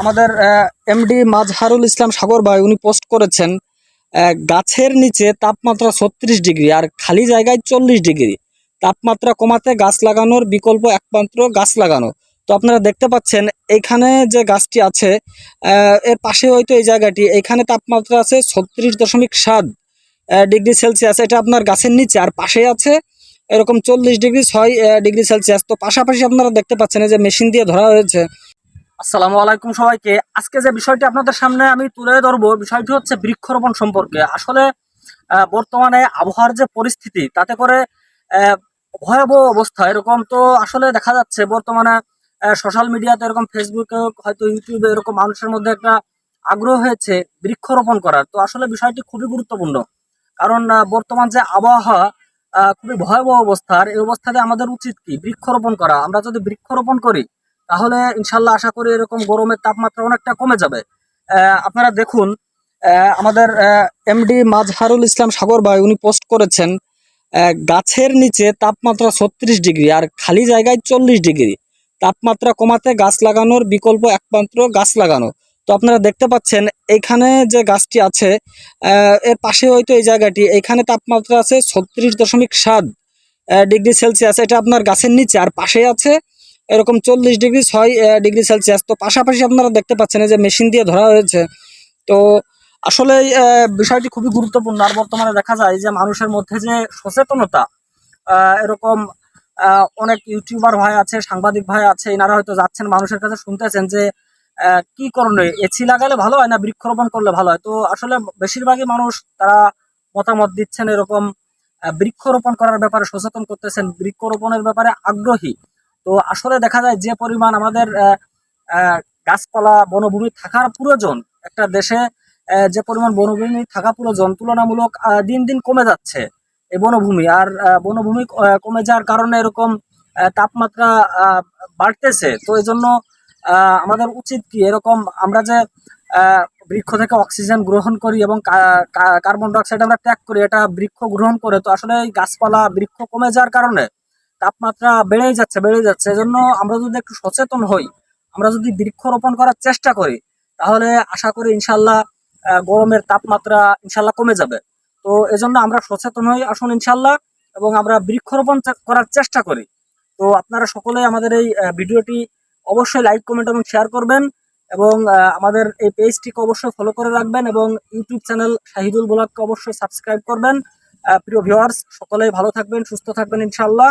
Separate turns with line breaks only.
আমাদের এমডি মাজহারুল ইসলাম সাগর ভাই, উনি পোস্ট করেছেন গাছের নিচে তাপমাত্রা ছত্রিশ ডিগ্রি আর খালি জায়গায় চল্লিশ ডিগ্রি। তাপমাত্রা কমাতে গাছ লাগানোর বিকল্প একমাত্র গাছ লাগানো। তো আপনারা দেখতে পাচ্ছেন এইখানে যে গাছটি আছে এর পাশে হয়তো এই জায়গাটি, এখানে তাপমাত্রা আছে ছত্রিশ দশমিক সাত ডিগ্রি সেলসিয়াস। এটা আপনার গাছের নিচে, আর পাশে আছে এরকম চল্লিশ ডিগ্রি ছয় ডিগ্রি সেলসিয়াস। তো পাশাপাশি আপনারা দেখতে পাচ্ছেন যে মেশিন দিয়ে ধরা হয়েছে আসসালামু আলাইকুম সবাইকে। আজকে যে বিষয়টি আপনাদের সামনে আমি তুলে ধরবো, বিষয়টি হচ্ছে বৃক্ষরোপণ সম্পর্কে। আসলে বর্তমানে আবহাওয়ার যে পরিস্থিতি, তাতে করে ভয়াবহ অবস্থা। এরকম তো আসলে দেখা যাচ্ছে, বর্তমানে সোশ্যাল মিডিয়াতে এরকম ফেসবুকে হয়তো ইউটিউবে এরকম মানুষের মধ্যে একটা আগ্রহ হয়েছে বৃক্ষরোপণ করার। তো আসলে বিষয়টি খুবই গুরুত্বপূর্ণ। কারণ বর্তমান যে আবহাওয়া খুবই ভয়াবহ অবস্থার এই অবস্থাতে আমাদের উচিত কি? বৃক্ষরোপণ করা। আমরা যদি বৃক্ষরোপণ করি তাহলে ইনশাল্লাহ আশা করি এরকম গরমের তাপমাত্রা অনেকটা কমে যাবে। আপনারা দেখুন আমাদের এমডি মাজহারুল ইসলাম সাগর ভাই, উনি পোস্ট করেছেন গাছের নিচে তাপমাত্রা ছত্রিশ ডিগ্রি আর খালি জায়গায় চল্লিশ ডিগ্রি। তাপমাত্রা কমাতে গাছ লাগানোর বিকল্প একমাত্র গাছ লাগানো। তো আপনারা দেখতে পাচ্ছেন এইখানে যে গাছটি আছে এর পাশে হয়তো এই জায়গাটি, এখানে তাপমাত্রা আছে ছত্রিশ দশমিক সাত ডিগ্রি সেলসিয়াস। এটা আপনার গাছের নিচে, আর পাশে আছে এরকম চল্লিশ ডিগ্রি, ছয় ডিগ্রি সেলসিয়াস। তো পাশাপাশি আপনারা দেখতে পাচ্ছেন যে মেশিন দিয়ে ধরা হয়েছে। তো আসলে বিষয়টি খুবই গুরুত্বপূর্ণ। আর বর্তমানে দেখা যায় যে মানুষের মধ্যে যে সচেতনতা এরকম অনেক ইউটিউবার ভাই আছে, সাংবাদিক ভাই আছে, এনারা হয়তো যাচ্ছেন মানুষের কাছে শুনতেছেন যে কি করণীয়? এসি লাগালে ভালো হয় না বৃক্ষরোপণ করলে ভালো হয়? তো আসলে বেশিরভাগই মানুষ তারা মতামত দিচ্ছেন এরকম বৃক্ষরোপণ করার ব্যাপারে সচেতন করতেছেন। বৃক্ষরোপণের ব্যাপারে আগ্রহী। তো আসলে দেখা যায় যে পরিমাণ আমাদের গাছপালা, বনভূমি থাকার প্রয়োজন, একটা দেশে যে পরিমাণ বনভূমি থাকা প্রয়োজন তুলনামূলক দিন দিন কমে যাচ্ছে এই বনভূমি। আর বনভূমি কমে যাওয়ার কারণে এরকম তাপমাত্রা বাড়তেছে। তো এই জন্য আমাদের উচিত কি এরকম আমরা যে বৃক্ষ থেকে অক্সিজেন গ্রহণ করি এবং কার্বন ডাইঅক্সাইড আমরা ত্যাগ করি, এটা বৃক্ষ গ্রহণ করে, তো আসলে এই গাছপালা বৃক্ষ কমে যাওয়ার কারণে তাপমাত্রা বেড়েই যাচ্ছে বেড়েই যাচ্ছে। এজন্য আমরা যদি একটু সচেতন হই, আমরা যদি বৃক্ষরোপণ করার চেষ্টা করি, তাহলে আশা করি ইনশাল্লাহ গরমের তাপমাত্রা ইনশাল্লাহ কমে যাবে। তো এজন্য আমরা সচেতন হই, আসুন ইনশাল্লাহ এবং আমরা বৃক্ষরোপণ করার চেষ্টা করি। তো আপনারা সকলে আমাদের এই ভিডিওটি অবশ্যই লাইক, কমেন্ট এবং শেয়ার করবেন, এবং আমাদের এই পেজটিকে অবশ্যই ফলো করে রাখবেন, এবং ইউটিউব চ্যানেল শাহিদুল ব্লগকে অবশ্যই সাবস্ক্রাইব করবেন। প্রিয় ভিউয়ার্স সকলেই ভালো থাকবেন, সুস্থ থাকবেন ইনশাল্লাহ